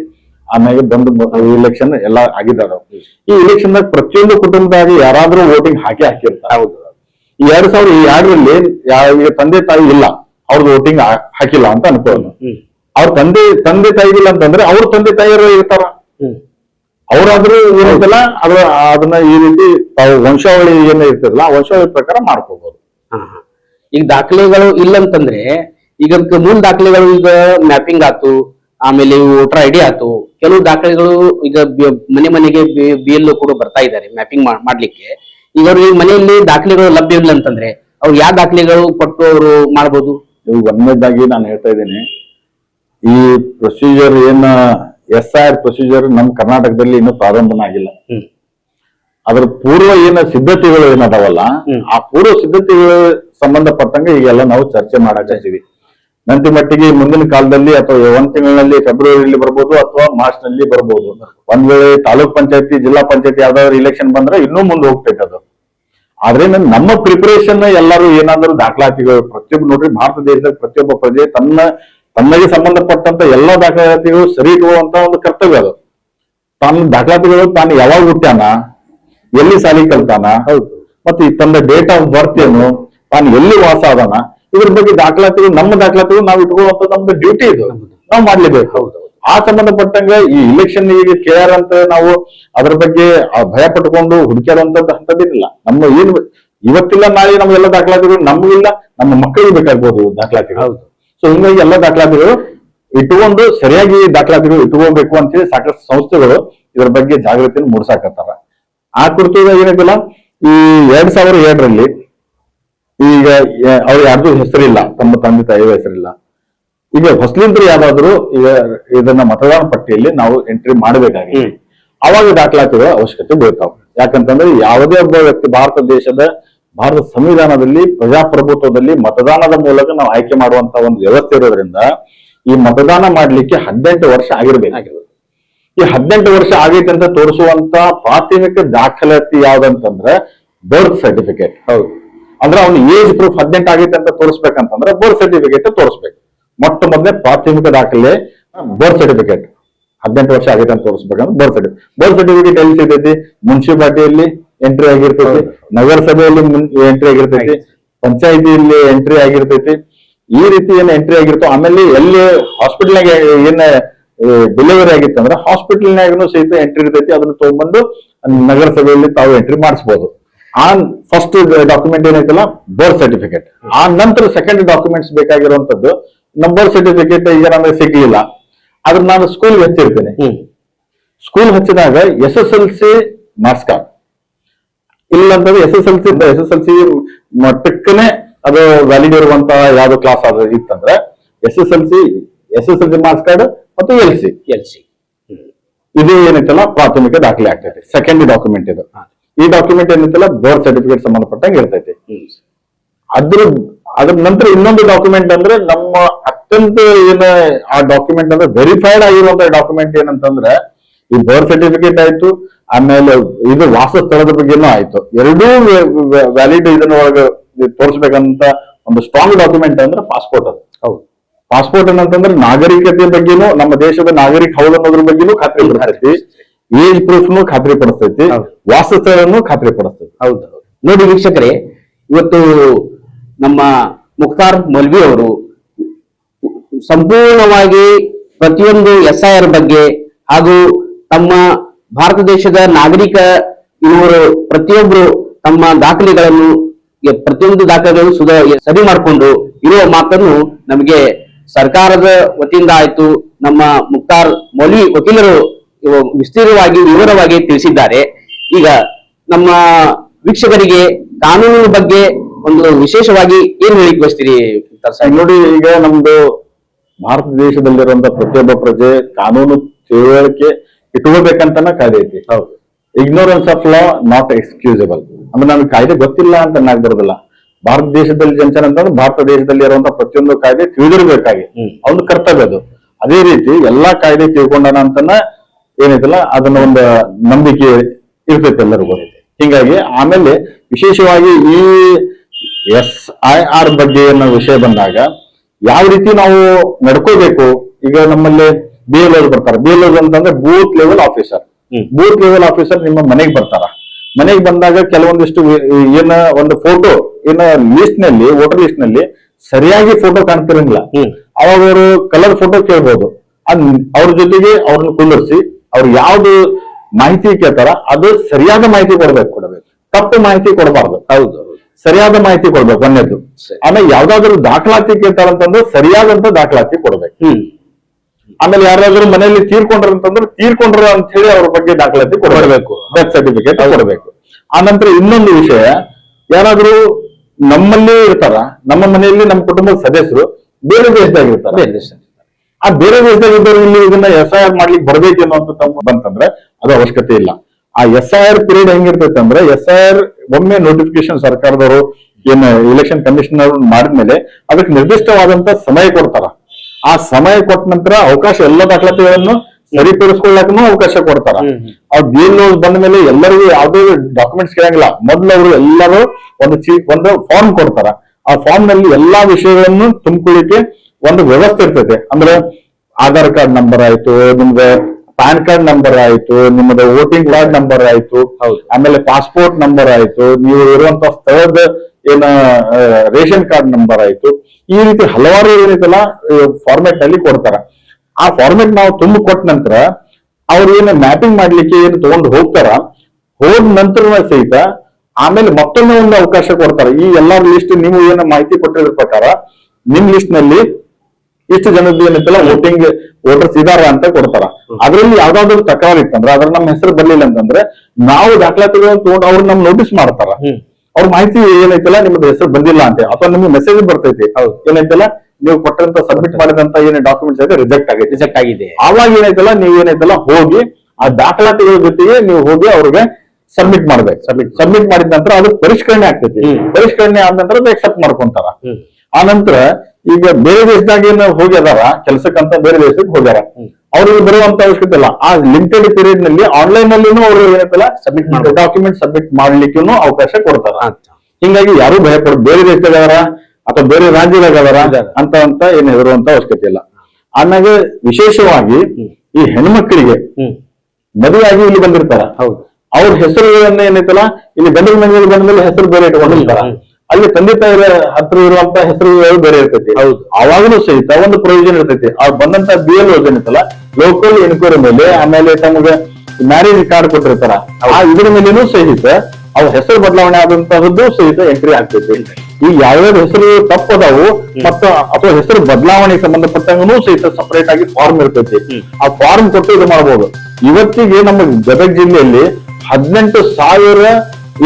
Speaker 2: ಆಮೇಲೆ ಬಂದು ಇಲೆಕ್ಷನ್ ಎಲ್ಲ ಆಗಿದಾರ ಈ ಇಲೆಕ್ಷನ್ ದಾಗ ಪ್ರತಿಯೊಂದು ಕುಟುಂಬದಾಗ ಯಾರಾದ್ರೂ ವೋಟಿಂಗ್ ಹಾಕಿ ಹಾಕಿರ್ತಾರೆ.
Speaker 1: ಹೌದು.
Speaker 2: ಈ ಎರಡ್ ಸಾವಿರದ ಎರಡರಲ್ಲಿ ಈಗ ತಂದೆ ತಾಯಿ ಇಲ್ಲ ಅವ್ರದ್ದು ವೋಟಿಂಗ್ ಹಾಕಿಲ್ಲ ಅಂತ
Speaker 1: ಅನ್ಕೋದು
Speaker 2: ಅವ್ರ ತಂದೆ ತಂದೆ ತಾಯಿ ಇಲ್ಲ ಅಂತಂದ್ರೆ ಅವ್ರ ತಂದೆ ತಾಯಿಯರು ಇರ್ತಾರ. ಅವ್ರಾದ್ರೂ ಏನೈತಲ್ಲ ಅದ್ರ ಅದನ್ನ ಈ ರೀತಿ ತಾವು ವಂಶಾವಳಿ ಏನ ಇರ್ತದಲ್ಲ ವಂಶಾವಳಿ ಪ್ರಕಾರ ಮಾಡ್ಕೋಬಹುದು.
Speaker 1: ಈಗ ದಾಖಲೆಗಳು ಇಲ್ಲಂತಂದ್ರೆ ಈಗ ಅದಕ್ಕೆ ಮೂಲ ದಾಖಲೆಗಳು ಈಗ ಮ್ಯಾಪಿಂಗ್ ಆತು ಆಮೇಲೆ ವೋಟರ್ ಐಡಿ ಆತು ಕೆಲವು ದಾಖಲೆಗಳು ಈಗ ಮನೆ ಮನೆಗೆ ಬಿ ಎಲ್ ಕೂಡ ಬರ್ತಾ ಇದ್ದಾರೆ ಮ್ಯಾಪಿಂಗ್ ಮಾಡ್ಲಿಕ್ಕೆ. ಈಗ ಅವ್ರಿಗೆ ಮನೆಯಲ್ಲಿ ದಾಖಲೆಗಳು ಲಭ್ಯ ಇಲ್ಲ ಅಂತಂದ್ರೆ ಅವ್ರು ಯಾವ ದಾಖಲೆಗಳು ಕೊಟ್ಟು ಅವರು ಮಾಡ್ಬೋದು?
Speaker 2: ಒಂದನೇದಾಗಿ ನಾನು ಹೇಳ್ತಾ ಇದ್ದೇನೆ ಈ ಪ್ರೊಸೀಜರ್ ಏನ ಎಸ್ ಆರ್ ಪ್ರೊಸೀಜರ್ ನಮ್ಮ ಕರ್ನಾಟಕದಲ್ಲಿ ಇನ್ನೂ ಪ್ರಾರಂಭನ ಆಗಿಲ್ಲ. ಅದ್ರ ಪೂರ್ವ ಏನ ಸಿದ್ಧತೆಗಳು ಏನದಾವಲ್ಲ. ಆ ಪೂರ್ವ ಸಿದ್ಧತೆಗಳು ಸಂಬಂಧಪಟ್ಟಂಗೆ ಈಗೆಲ್ಲ ನಾವು ಚರ್ಚೆ ಮಾಡಾಕತ್ತೀವಿ. ನಂತಿ ಮಟ್ಟಿಗೆ ಮುಂದಿನ ಕಾಲದಲ್ಲಿ ಅಥವಾ ಒಂದ್ ತಿಂಗಳಲ್ಲಿ ಫೆಬ್ರವರಿಯಲ್ಲಿ ಬರ್ಬೋದು ಅಥವಾ ಮಾರ್ಚ್ನಲ್ಲಿ ಬರ್ಬೋದು. ಒಂದ್ ವೇಳೆ ತಾಲೂಕ್ ಪಂಚಾಯತಿ ಜಿಲ್ಲಾ ಪಂಚಾಯತಿ ಯಾವ್ದಾದ್ರು ಇಲೆಕ್ಷನ್ ಬಂದ್ರೆ ಇನ್ನೂ ಮುಂದೆ ಹೋಗ್ತೈತೆ ಅದು. ಆದ್ರೆ ನಮ್ಮ ಪ್ರಿಪರೇಷನ್ ಎಲ್ಲರೂ ಏನಾದ್ರೂ ದಾಖಲಾತಿಗಳು ಪ್ರತಿಯೊಬ್ಬ ನೋಡ್ರಿ ಭಾರತ ದೇಶದ ಪ್ರತಿಯೊಬ್ಬ ಪ್ರಜೆ ತನ್ನ ತನ್ನಗೆ ಸಂಬಂಧಪಟ್ಟಂತ ಎಲ್ಲಾ ದಾಖಲಾತಿಗಳು ಸರಿ ಇಡುವಂತ ಒಂದು ಕರ್ತವ್ಯ ಅದು. ತಾನು ದಾಖಲಾತಿಗಳು ತಾನು ಯಾವಾಗ ಹುಟ್ಟ್ಯಾನ ಎಲ್ಲಿ ಸಾಲಿ ಕಲ್ತಾನ ಮತ್ತೆ ಈ ತನ್ನ ಡೇಟ್ ಆಫ್ ಬರ್ತ್ ಏನು ತಾನು ಎಲ್ಲಿ ವಾಸ ಅದಾನ ಇದ್ರ ಬಗ್ಗೆ ದಾಖಲಾತಿಗಳು ನಮ್ಮ ದಾಖಲಾತಿಗಳು ನಾವು ಇಟ್ಕೊಳ್ಳುವಂತ ನಮ್ದು ಡ್ಯೂಟಿ ಇದು. ನಾವು ಮಾಡ್ಲೇಬೇಕು. ಆ ಸಂಬಂಧಪಟ್ಟಂಗ ಈ ಇಲೆಕ್ಷನ್ ಈಗ ಕೇರ್ ಅಂತ ನಾವು ಅದ್ರ ಬಗ್ಗೆ ಭಯ ಪಟ್ಕೊಂಡು ಹುಡುಕ್ಯಾಡುವಂತದ್ದು ಅಂತದೇನಿಲ್ಲ ನಮ್ಮ ಏನು ಇವತ್ತಿಲ್ಲ ನಾಳೆ ನಮ್ಗೆಲ್ಲ ದಾಖಲಾತಿಗಳು ನಮಗಿಲ್ಲ ನಮ್ಮ ಮಕ್ಕಳಿಗೆ ಬೇಕಾಗ್ಬೋದು ದಾಖಲಾತಿಗಳು. ಸೊ ಹಿಂಗಾಗಿ ಎಲ್ಲ ದಾಖಲಾತಿಗಳು ಇಟ್ಕೊಂಡು ಸರಿಯಾಗಿ ದಾಖಲಾತಿಗಳು ಇಟ್ಕೋಬೇಕು ಅಂತೇಳಿ ಸಾಕಷ್ಟು ಸಂಸ್ಥೆಗಳು ಇದರ ಬಗ್ಗೆ ಜಾಗೃತಿಯನ್ನು ಮೂಡಿಸಾಕತ್ತಾರ. ಆ ಕುರಿತು ಏನಾಗಿಲ್ಲ ಈ ಎರಡ್ ಸಾವಿರ ಏಳರಲ್ಲಿ ಈಗ ಅವ್ರ ಯಾರ್ದು ಹೆಸರಿಲ್ಲ ತಮ್ಮ ತಂದೆ ತಾಯಿಯ ಹೆಸರಿಲ್ಲ. ಈಗ ಹೊಸಲಿಂದ್ರ ಯಾವ್ದಾದ್ರು ಈಗ ಇದನ್ನ ಮತದಾನ ಪಟ್ಟಿಯಲ್ಲಿ ನಾವು ಎಂಟ್ರಿ
Speaker 1: ಮಾಡಬೇಕಾಗಿ.
Speaker 2: ಅವಾಗ ದಾಖಲಾತಿಗಳ ಅವಶ್ಯಕತೆ ಬೀಳ್ತಾವ. ಯಾಕಂತಂದ್ರೆ ಯಾವುದೇ ಒಬ್ಬ ವ್ಯಕ್ತಿ ಭಾರತ ದೇಶದ ಭಾರತ ಸಂವಿಧಾನದಲ್ಲಿ ಪ್ರಜಾಪ್ರಭುತ್ವದಲ್ಲಿ ಮತದಾನದ ಮೂಲಕ ನಾವು ಆಯ್ಕೆ ಮಾಡುವಂತ ಒಂದು ವ್ಯವಸ್ಥೆ ಇರೋದ್ರಿಂದ ಈ ಮತದಾನ ಮಾಡ್ಲಿಕ್ಕೆ ಹದಿನೆಂಟು ವರ್ಷ
Speaker 1: ಆಗಿರ್ಬೇಕಾಗಿರೋದು
Speaker 2: ಈ ಹದಿನೆಂಟು ವರ್ಷ ಆಗೈತೆ ಅಂತ ತೋರಿಸುವಂತ ಪ್ರಾಥಮಿಕ ದಾಖಲಾತಿ ಯಾವ್ದಂತಂದ್ರೆ ಬರ್ತ್ ಸರ್ಟಿಫಿಕೇಟ್
Speaker 1: ಹೌದು.
Speaker 2: ಅಂದ್ರೆ ಅವನು ಏಜ್ ಪ್ರೂಫ್ ಹದಿನೆಂಟು ಆಗೈತೆ ಅಂತ ತೋರಿಸ್ಬೇಕಂತಂದ್ರೆ ಬರ್ತ್ ಸರ್ಟಿಫಿಕೇಟ್ ತೋರಿಸ್ಬೇಕು. ಮೊಟ್ಟ ಮೊದಲೇ ಪ್ರಾಥಮಿಕ ದಾಖಲೆ ಬರ್ತ್ ಸರ್ಟಿಫಿಕೇಟ್ ಹದಿನೆಂಟು ವರ್ಷ ಆಗೈತೆ ಅಂತ ತೋರಿಸ್ಬೇಕಂದ್ರೆ ಬರ್ತ್ ಸರ್ಟಿಫಿಕೇಟ್ ಬರ್ತ್ ಸರ್ಟಿಫಿಕೇಟ್ ಎಲ್ಲಿ ಸಿಗ್ತೈತಿ? ಮುನ್ಸಿಪಾಲಿಟಿಯಲ್ಲಿ. ಎಂಟ್ರಿ ಆಗಿರ್ತೈತಿ. ನಗರಸಭೆಯಲ್ಲಿ ಎಂಟ್ರಿ ಆಗಿರ್ತೈತಿ. ಪಂಚಾಯತಿಯಲ್ಲಿ ಎಂಟ್ರಿ ಆಗಿರ್ತೈತಿ. ಈ ರೀತಿ ಏನ್ ಎಂಟ್ರಿ ಆಗಿರ್ತೋ ಆಮೇಲೆ ಎಲ್ಲಿ ಹಾಸ್ಪಿಟಲ್ನಾಗ ಏನ ಡೆಲಿವರಿ ಆಗಿತ್ತು ಅಂದ್ರೆ ಹಾಸ್ಪಿಟಲ್ನಾಗನು ಸಹಿತ ಎಂಟ್ರಿ ಇರ್ತೈತಿ. ಅದನ್ನ ತಗೊಂಡ್ಬಂದು ನಗರಸಭೆಯಲ್ಲಿ ತಾವು ಎಂಟ್ರಿ ಮಾಡಿಸಬಹುದು ಆ ಫಸ್ಟ್ ಡಾಕ್ಯುಮೆಂಟ್ ಏನೈತಲ್ಲ? ಬರ್ತ್ ಸರ್ಟಿಫಿಕೇಟ್ ಆ ನಂತರ ಸೆಕೆಂಡ್ ಡಾಕ್ಯುಮೆಂಟ್ಸ್ ಬೇಕಾಗಿರುವಂತದ್ದು ನಮ್ಮ ಬರ್ತ್ ಸರ್ಟಿಫಿಕೇಟ್ ಈಗ ನಮಗೆ ಸಿಗ್ಲಿಲ್ಲ. ಅದ್ರ ನಾನು ಸ್ಕೂಲ್ ಹಚ್ಚಿರ್ತೇನೆ. School ಹಚ್ಚಿದಾಗ S S L C marks card ಇಲ್ಲ ಅಂತಂದ್ರೆ S S L C S S L C ಮಟ್ಟಕ್ಕನೆ ಅದು ವ್ಯಾಲಿಡ್ ಇರುವಂತ ಯಾವ್ದು ಕ್ಲಾಸ್ ಅದು ಇತ್ತಂದ್ರೆ S S L C S S L C marks card ಮತ್ತು ಎಲ್ ಸಿ.
Speaker 1: L C.
Speaker 2: ಇದು ಏನಿತ್ತಲ್ಲ ಪ್ರಾಥಮಿಕ ದಾಖಲೆ ಆಗ್ತೈತಿ. ಸೆಕೆಂಡ್ ಡಾಕ್ಯುಮೆಂಟ್ ಇದು. ಈ ಡಾಕ್ಯುಮೆಂಟ್ ಏನಿತ್ತಲ್ಲ ಬೋರ್ಡ್ ಸರ್ಟಿಫಿಕೇಟ್ ಸಂಬಂಧಪಟ್ಟಂಗೆ ಇರ್ತೈತಿ. ಅದ್ರ ಅದ್ರ ನಂತರ ಇನ್ನೊಂದು ಡಾಕ್ಯುಮೆಂಟ್ ಅಂದ್ರೆ ನಮ್ಮ ಅತ್ಯಂತ ಏನ ಆ ಡಾಕ್ಯುಮೆಂಟ್ ಅಂದ್ರೆ ವೆರಿಫೈಡ್ ಆಗಿರುವಂತ ಡಾಕ್ಯುಮೆಂಟ್ ಏನಂತಂದ್ರೆ ಈ ಬರ್ತ್ ಸರ್ಟಿಫಿಕೇಟ್ ಆಯ್ತು ಆಮೇಲೆ ಇದು ವಾಸಸ್ಥಳದ ಬಗ್ಗೆನೂ ಆಯ್ತು. ಎರಡೂ ವ್ಯಾಲಿಡ್ ಇದನ್ನ ಒಳಗೆ ತೋರಿಸ್ಬೇಕಂತ ಒಂದು ಸ್ಟ್ರಾಂಗ್ ಡಾಕ್ಯುಮೆಂಟ್ ಅಂದ್ರೆ ಪಾಸ್ಪೋರ್ಟ್ ಅದು.
Speaker 1: ಹೌದು.
Speaker 2: ಪಾಸ್ಪೋರ್ಟ್ ಏನಂತಂದ್ರೆ ನಾಗರಿಕತೆ ಬಗ್ಗೆನೂ ನಮ್ಮ ದೇಶದ ನಾಗರಿಕ ಹೌದು ಅನ್ನೋದ್ರ ಬಗ್ಗೆನೂ ಖಾತ್ರಿ ಪಡಿಸ್ತೈತಿ ಏಜ್ ಪ್ರೂಫ್ನು ಖಾತ್ರಿ ಪಡಿಸ್ತೈತಿ. ವಾಸಸ್ಥಳನು ಖಾತ್ರಿ ಪಡಿಸ್ತೈತಿ
Speaker 1: ಹೌದು. ಹೌದು. ನೋಡಿ ವೀಕ್ಷಕರೇ ಇವತ್ತು ನಮ್ಮ ಮುಖ್ತಾರ್ ಮಲ್ವಿ ಅವರು ಸಂಪೂರ್ಣವಾಗಿ ಪ್ರತಿಯೊಂದು ಎಸ್ ಐ ಆರ್ ಬಗ್ಗೆ ಹಾಗೂ ತಮ್ಮ ಭಾರತ ದೇಶದ ನಾಗರಿಕ ಇವರು ಪ್ರತಿಯೊಬ್ಬರು ತಮ್ಮ ದಾಖಲೆಗಳನ್ನು ಪ್ರತಿಯೊಂದು ದಾಖಲೆಗಳನ್ನು ಸುಧ ಸರಿ ಮಾಡಿಕೊಂಡು ಇರುವ ಮಾತನ್ನು ನಮಗೆ ಸರ್ಕಾರದ ವತಿಯಿಂದ ಆಯ್ತು, ನಮ್ಮ ಮುಕ್ತಾರ್ ಮೌಲಿ ವಕೀಲರು ವಿಸ್ತೀರ್ಣವಾಗಿ, ವಿವರವಾಗಿ ತಿಳಿಸಿದ್ದಾರೆ. ಈಗ ನಮ್ಮ ವೀಕ್ಷಕರಿಗೆ ಕಾನೂನಿನ ಬಗ್ಗೆ ಒಂದು ವಿಶೇಷವಾಗಿ ಏನ್ ಹೇಳಿ ಬಯಸ್ತೀರಿ
Speaker 2: ನೋಡಿ, ಈಗ ನಮ್ದು ಭಾರತ ದೇಶದಲ್ಲಿರುವಂತ ಪ್ರತಿಯೊಬ್ಬ ಪ್ರಜೆ ಕಾನೂನು ತಿಳುವಳಿಕೆ ಇಟ್ಕೋಬೇಕಂತನ ಕಾಯ್ದೆ ಐತಿ.
Speaker 1: ಹೌದು.
Speaker 2: Ignorance of law not excusable ಅಂದ್ರೆ ನಮ್ಗೆ ಕಾಯ್ದೆ ಗೊತ್ತಿಲ್ಲ ಅಂತ ನಾಕ್ ಬರೋದಿಲ್ಲ. ಭಾರತ ದೇಶದಲ್ಲಿ ಜನ ಅಂತಂದ್ರೆ ಭಾರತ ದೇಶದಲ್ಲಿ ಇರುವಂತಹ ಪ್ರತಿಯೊಂದು ಕಾಯ್ದೆ ತಿಳಿದಿರ್ಬೇಕಾಗಿ.
Speaker 1: ಅವನು
Speaker 2: ಅವ್ನ ಕರ್ತವ್ಯ ಅದು. ಅದೇ ರೀತಿ ಎಲ್ಲಾ ಕಾಯ್ದೆ ತಿಳ್ಕೊಂಡನ ಅಂತನ ಏನೈತಲ್ಲ ಅದನ್ನ ಒಂದು ನಂಬಿಕೆ ಇರ್ತೈತೆ ಎಲ್ಲರಿಗೂ. ಹಿಂಗಾಗಿ ಆಮೇಲೆ ವಿಶೇಷವಾಗಿ ಈ ಎಸ್ ಐ ಆರ್ ಬಗ್ಗೆ ಅನ್ನೋ ವಿಷಯ ಬಂದಾಗ ಯಾವ ರೀತಿ ನಾವು ನಡ್ಕೋಬೇಕು? ಈಗ ನಮ್ಮಲ್ಲಿ ಬಿ ಎಲ್ ಬರ್ತಾರೆ. ಬಿ ಎಲ್ ಅಂತಂದ್ರೆ booth level officer booth level officer ನಿಮ್ಮ ಮನೆಗೆ ಬರ್ತಾರ. ಮನೆಗೆ ಬಂದಾಗ ಕೆಲವೊಂದಿಷ್ಟು ಏನ ಒಂದು ಫೋಟೋ ಏನ ಲಿಸ್ಟ್ನಲ್ಲಿ ವೋಟರ್ ಲಿಸ್ಟ್ನಲ್ಲಿ ಸರಿಯಾಗಿ ಫೋಟೋ ಕಾಣ್ತಿರಂಗಿಲ್ಲ. ಅವಾಗ ಅವರು ಕಲರ್ ಫೋಟೋ ಕೇಳ್ಬೋದು. ಅದ್ ಅವ್ರ ಜೊತೆಗೆ ಅವ್ರನ್ನ ಕುಂದರ್ಸಿ ಅವ್ರು ಯಾವ್ದು ಮಾಹಿತಿ ಕೇಳ್ತಾರ ಅದು ಸರಿಯಾದ ಮಾಹಿತಿ ಕೊಡ್ಬೇಕು ಕೊಡಬೇಕು. ತಪ್ಪು ಮಾಹಿತಿ ಕೊಡಬಾರ್ದು.
Speaker 1: ಹೌದು.
Speaker 2: ಸರಿಯಾದ ಮಾಹಿತಿ ಕೊಡ್ಬೇಕು ಒಂದೇದು. ಆಮೇಲೆ ಯಾವ್ದಾದ್ರು ದಾಖಲಾತಿ ಕೇಳ್ತಾರಂತಂದ್ರೆ ಸರಿಯಾದಂತ ದಾಖಲಾತಿ ಕೊಡ್ಬೇಕು. ಆಮೇಲೆ ಯಾರಾದ್ರೂ ಮನೆಯಲ್ಲಿ ತೀರ್ಕೊಂಡ್ರ ಅಂತಂದ್ರೆ ತೀರ್ಕೊಂಡ್ರ ಅಂತ ಹೇಳಿ ಅವ್ರ ಬಗ್ಗೆ ದಾಖಲಾತಿ ಕೊಡಬೇಕು. ಡೆತ್ ಸರ್ಟಿಫಿಕೇಟ್ ಕೊಡಬೇಕು. ಆನಂತರ ಇನ್ನೊಂದು ವಿಷಯ ಯಾರಾದ್ರೂ ನಮ್ಮಲ್ಲಿ ಇರ್ತಾರ? ನಮ್ಮ ಮನೆಯಲ್ಲಿ ನಮ್ಮ ಕುಟುಂಬದ ಸದಸ್ಯರು ಬೇರೆ ದೇಶದಾಗ ಇರ್ತಾರ?
Speaker 1: ಬೇರೆ ದೇಶ
Speaker 2: ಆ ಬೇರೆ ದೇಶದಾಗ ಇದ್ದವ್ರು ಇಲ್ಲಿ ಇದನ್ನ ಎಸ್ ಐ ಆರ್ ಮಾಡ್ಲಿಕ್ಕೆ ಬರ್ಬೇಕು ಅಂತ ತಮ್ಮ ಬಂತಂದ್ರೆ ಅದು ಅವಶ್ಯಕತೆ ಇಲ್ಲ. ಆ ಎಸ್ ಐ ಆರ್ ಪೀರಿಯಡ್ ಹೆಂಗಿರ್ತೈತೆ ಅಂದ್ರೆ ಎಸ್ ಐ ಆರ್ ಒಮ್ಮೆ ನೋಟಿಫಿಕೇಶನ್ ಸರ್ಕಾರದವರು ಏನ್ ಎಲೆಕ್ಷನ್ ಕಮಿಷನರ್ ಮಾಡಿದ್ಮೇಲೆ ಅದಕ್ಕೆ ನಿರ್ದಿಷ್ಟವಾದಂತ ಸಮಯ ಕೊಡ್ತಾರ? ಆ ಸಮಯ ಕೊಟ್ಟ ನಂತರ ಅವಕಾಶ ಎಲ್ಲ ದಾಖಲಾತಿಗಳನ್ನು ಸರಿಪಡಿಸ್ಕೊಳ್ಳಕ್ನು ಅವಕಾಶ ಕೊಡ್ತಾರ. ಆ ಬಿಲ್ ಬಂದ ಮೇಲೆ ಎಲ್ಲರಿಗೂ ಯಾವುದೇ ಡಾಕ್ಯುಮೆಂಟ್ಸ್ ಕೇಳಂಗಿಲ್ಲ ಮೊದ್ಲು ಅವರು ಎಲ್ಲರೂ ಒಂದು ಚೀ ಒಂದು ಫಾರ್ಮ್ ಕೊಡ್ತಾರ ಆ ಫಾರ್ಮ್ನಲ್ಲಿ ಎಲ್ಲಾ ವಿಷಯಗಳನ್ನು ತುಂಬಿಕೊಳ್ಳಿಕ್ಕೆ ಒಂದು ವ್ಯವಸ್ಥೆ ಇರ್ತೈತೆ ಅಂದ್ರೆ ಆಧಾರ್ ಕಾರ್ಡ್ ನಂಬರ್ ಆಯ್ತು ನಿಮ್ದು ಪ್ಯಾನ್ ಕಾರ್ಡ್ ನಂಬರ್ ಆಯ್ತು ನಿಮ್ಮದು ವೋಟಿಂಗ್ ಕಾರ್ಡ್ ನಂಬರ್ ಆಯ್ತು
Speaker 1: ಹೌದು.
Speaker 2: ಆಮೇಲೆ ಪಾಸ್ಪೋರ್ಟ್ ನಂಬರ್ ಆಯ್ತು ನೀವು ಇರುವಂತ ಸ್ಥಳದ ಏನ ರೇಷನ್ ಕಾರ್ಡ್ ನಂಬರ್ ಆಯ್ತು ಈ ರೀತಿ ಹಲವಾರು ಏನೈತಲ್ಲ ಫಾರ್ಮೆಟ್ನಲ್ಲಿ ಕೊಡ್ತಾರ. ಆ ಫಾರ್ಮೆಟ್ ನಾವು ತುಂಬ ಕೊಟ್ಟ ನಂತರ ಅವ್ರು ಏನು ಮ್ಯಾಪಿಂಗ್ ಮಾಡ್ಲಿಕ್ಕೆ ಏನು ತಗೊಂಡು ಹೋಗ್ತಾರ, ಹೋದ ನಂತರ ಸಹಿತ ಆಮೇಲೆ ಮತ್ತೊಮ್ಮೆ ಒಂದು ಅವಕಾಶ ಕೊಡ್ತಾರೆ. ಈ ಎಲ್ಲಾರ ಲಿಸ್ಟ್ ನೀವು ಏನು ಮಾಹಿತಿ ಕೊಟ್ಟಿರೋ ಪ್ರಕಾರ ನಿಮ್ ಲಿಸ್ಟ್ನಲ್ಲಿ ಇಷ್ಟು ಜನದ್ದು ಏನೈತಲ್ಲ ವೋಟಿಂಗ್ ವೋಟರ್ಸ್ ಇದಾರ ಅಂತ ಕೊಡ್ತಾರ. ಅದ್ರಲ್ಲಿ ಯಾವ್ದಾದ್ರು ತಕರಾರು ಇತ್ತಂದ್ರೆ ಅದ್ರ ನಮ್ಮ ಹೆಸರು ಬರ್ಲಿಲ್ಲ ಅಂತಂದ್ರೆ ನಾವು ದಾಖಲಾತಿಗಳನ್ನ ತಗೊಂಡು ಅವ್ರು ನಮ್ ನೋಟಿಸ್ ಮಾಡ್ತಾರ. ಅವ್ರ ಮಾಹಿತಿ ಏನೈತಲ್ಲ ನಿಮ್ದು ಹೆಸರು ಬಂದಿಲ್ಲ ಅಂತ. ಅಥವಾ ನಿಮ್ಗೆ ಮೆಸೇಜ್ ಬರ್ತೈತಿ. ಏನೈತಲ್ಲ ನೀವು ಕೊಟ್ಟಂತ ಸಬ್ಮಿಟ್ ಮಾಡಿದಂತ ಏನೇ ಡಾಕ್ಯುಮೆಂಟ್ಸ್ ಐತೆ ರಿಜೆಕ್ಟ್ ಆಗಿದೆ.
Speaker 1: ರಿಜೆಕ್ಟ್ ಆಗಿದೆ.
Speaker 2: ಆವಾಗ ಏನೈತಲ್ಲ ನೀವು ಏನೈತಲ್ಲ ಹೋಗಿ ಆ ದಾಖಲಾತಿಗಳ ಜೊತೆಗೆ ನೀವು ಹೋಗಿ ಅವ್ರಿಗೆ ಸಬ್ಮಿಟ್ ಮಾಡ್ಬೇಕು.
Speaker 1: ಸಬ್ಮಿಟ್
Speaker 2: ಸಬ್ಮಿಟ್ ಮಾಡಿದ ನಂತರ ಅದು ಪರಿಷ್ಕರಣೆ ಆಗ್ತೈತಿ. ಪರಿಷ್ಕರಣೆ ಆದ ನಂತರ ಅದು ಅಕ್ಸೆಪ್ಟ್ ಮಾಡ್ಕೊಂತಾರ. ಆ ನಂತರ ಈಗ ಬೇರೆ ದೇಶದಾಗ ಏನ್ ಹೋಗ್ಯದಾರ ಕೆಲಸಕ್ಕಂತ ಬೇರೆ ದೇಶಕ್ಕೆ ಹೋಗ್ಯಾರ. ಅವ್ರಿಗೆ ಬರುವಂತ ಅವಶ್ಯಕತೆ ಇಲ್ಲ ಆ ಲಿಮಿಟೆಡ್ ಪೀರಿಯಡ್ನಲ್ಲಿ ಆನ್ಲೈನ್ ನಲ್ಲಿನೂ ಅವರು ಏನೈತಲ್ಲ
Speaker 1: ಸಬ್ಮಿಟ್ ಮಾಡ್ಬೋದು.
Speaker 2: ಡಾಕ್ಯುಮೆಂಟ್ ಸಬ್ಮಿಟ್ ಮಾಡ್ಲಿಕ್ಕೆ ಅವಕಾಶ ಕೊಡ್ತಾರ. ಹಿಂಗಾಗಿ ಯಾರು ಭಯ ಪಡ ಬೇರೆ ದೇಶದಾಗ ಅಥವಾ ಬೇರೆ ರಾಜ್ಯದಾಗ ಅದಾರ. ಅಂತ ಅಂತ ಏನ್ ಹೆದರುವಂತ ಅವಶ್ಯಕತೆ ಇಲ್ಲ ಆಮೇಲೆ ವಿಶೇಷವಾಗಿ ಈ ಹೆಣ್ಮಕ್ಳಿಗೆ ಮದುವೆಯಾಗಿ ಇಲ್ಲಿ ಬಂದಿರ್ತಾರ
Speaker 1: ಹೌದು
Speaker 2: ಅವ್ರ ಹೆಸರುಗಳನ್ನ ಏನೈತಲ್ಲ ಇಲ್ಲಿ ಗಂಡನ ಮನೆಯಲ್ಲಿ ಬಂದ ಮೇಲೆ ಹೆಸರು ಬೇರೆ ಇಟ್ಕೊಂಡಿರ್ತಾರ. ಅಲ್ಲಿ ತಂದೆ ತಾಯಿರ ಹತ್ರ ಇರುವಂತ ಹೆಸರು ಬೇರೆ ಇರ್ತೈತಿ.
Speaker 1: ಹೌದು.
Speaker 2: ಅವಾಗಲೂ ಸಹಿತ ಒಂದು ಪ್ರಯೋಜನ ಇರ್ತೈತಿ. ಅವ್ರು ಬಂದಂತ ಬಿ ಎಲ್ ಏನೈತಲ್ಲ ಲೋಕಲ್ ಎನ್ಕ್ವೈರಿ ಮೇಲೆ ಆಮೇಲೆ ತಮಗೆ ಮ್ಯಾರೇಜ್ ಕಾರ್ಡ್ ಕೊಟ್ಟಿರ್ತಾರ. ಆ ಇದ್ರ ಮೇಲೇನೂ ಸಹಿತ ಅವ್ರ ಹೆಸರು ಬದಲಾವಣೆ ಆದಂತಹದ್ದು ಸಹಿತ ಎಂಟ್ರಿ ಆಗ್ತೈತಿ. ಈ ಯಾವ್ಯಾವ ಹೆಸರು ತಪ್ಪದಾವು ಮತ್ತ ಅಥವಾ ಹೆಸರು ಬದಲಾವಣೆಗೆ ಸಂಬಂಧಪಟ್ಟಂಗೂ ಸಹಿತ ಸಪರೇಟ್ ಆಗಿ ಫಾರ್ಮ್ ಇರ್ತೈತಿ. ಆ ಫಾರ್ಮ್ ಕೊಟ್ಟು ಇದು ಮಾಡಬಹುದು ಇವತ್ತಿಗೆ ನಮ್ಮ ಗದಗ ಜಿಲ್ಲೆಯಲ್ಲಿ ಹದಿನೆಂಟು ಸಾವಿರ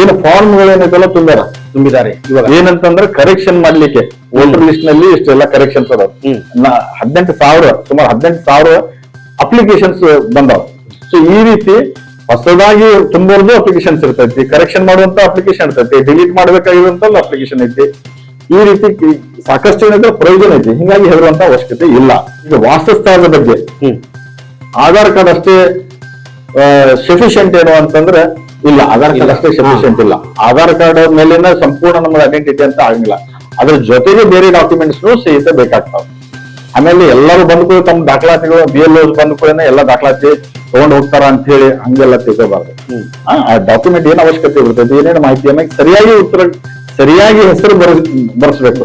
Speaker 2: ಏನು ಫಾರ್ಮ್ಗಳೇನಿದೆಲ್ಲ ತುಂಬ್ಯಾರ.
Speaker 1: ತುಂಬಿದ್ದಾರೆ ಇವಾಗ.
Speaker 2: ಏನಂತಂದ್ರೆ ಕರೆಕ್ಷನ್ ಮಾಡ್ಲಿಕ್ಕೆ ವೋಟರ್ ಲಿಸ್ಟ್ನಲ್ಲಿ ಇಷ್ಟೆಲ್ಲ ಕರೆಕ್ಷನ್ಸ್ ಅದಾವ. ಹದಿನೆಂಟು ಸಾವಿರ ಸುಮಾರು ಹದಿನೆಂಟು ಸಾವಿರ ಅಪ್ಲಿಕೇಶನ್ಸ್ ಬಂದಾವ. ಸೊ ಈ ರೀತಿ ಹೊಸದಾಗಿ ತುಂಬೋರ್ದು ಅಪ್ಲಿಕೇಶನ್ಸ್ ಇರ್ತೈತಿ. ಕರೆಕ್ಷನ್ ಮಾಡುವಂತ ಅಪ್ಲಿಕೇಶನ್ ಇರ್ತೈತಿ. ಡಿಲೀಟ್ ಮಾಡ್ಬೇಕಾಗಿರುವಂತ ಅಪ್ಲಿಕೇಶನ್ ಐತಿ. ಈ ರೀತಿ ಸಾಕಷ್ಟು ಏನಿದ್ರೆ ಪ್ರಯೋಜನ ಐತಿ. ಹಿಂಗಾಗಿ ಹೇಳುವಂತ ಅವಶ್ಯಕತೆ ಇಲ್ಲ. ಈಗ ವಾಸಸ್ಥಳದ ಬಗ್ಗೆ. ಆಧಾರ್ ಕಾರ್ಡ್ ಅಷ್ಟೇ ಸಫಿಶಿಯಂಟ್ ಏನು ಅಂತಂದ್ರೆ ಇಲ್ಲ ಆಧಾರ್ ಕಾರ್ಡ್ ಅಷ್ಟೇ ಸಫಿಶಿಯಂಟ್ ಇಲ್ಲ. ಆಧಾರ್ ಕಾರ್ಡ್ ಮೇಲಿನ ಸಂಪೂರ್ಣ ನಮ್ಮ ಐಡೆಂಟಿಟಿ ಅಂತ ಆಗಂಗಿಲ್ಲ ಅದ್ರ ಜೊತೆಗೆ ಬೇರೆ ಡಾಕ್ಯುಮೆಂಟ್ಸ್ ಸಹಿತ ಬೇಕಾಗ್ತಾವ. ಆಮೇಲೆ ಎಲ್ಲರೂ ಬಂದ್ಕೂ ತಮ್ಮ ದಾಖಲಾತಿಗಳು ಬಿ ಎಲ್ ಕೂಡ ಎಲ್ಲ ದಾಖಲಾತಿ ತಗೊಂಡ್ ಹೋಗ್ತಾರ ಅಂತ ಹೇಳಿ ಹಂಗೆಲ್ಲ ತಿಳ್ಕೋಬಾರ್ದು. ಆ ಡಾಕ್ಯುಮೆಂಟ್ ಏನ್ ಅವಶ್ಯಕತೆ ಇರ್ತೈತಿ ಏನೇನು ಮಾಹಿತಿಯನ್ನ ಸರಿಯಾಗಿ ಉತ್ತರ ಸರಿಯಾಗಿ ಹೆಸರು ಬರ ಬರ್ಸ್ಬೇಕು.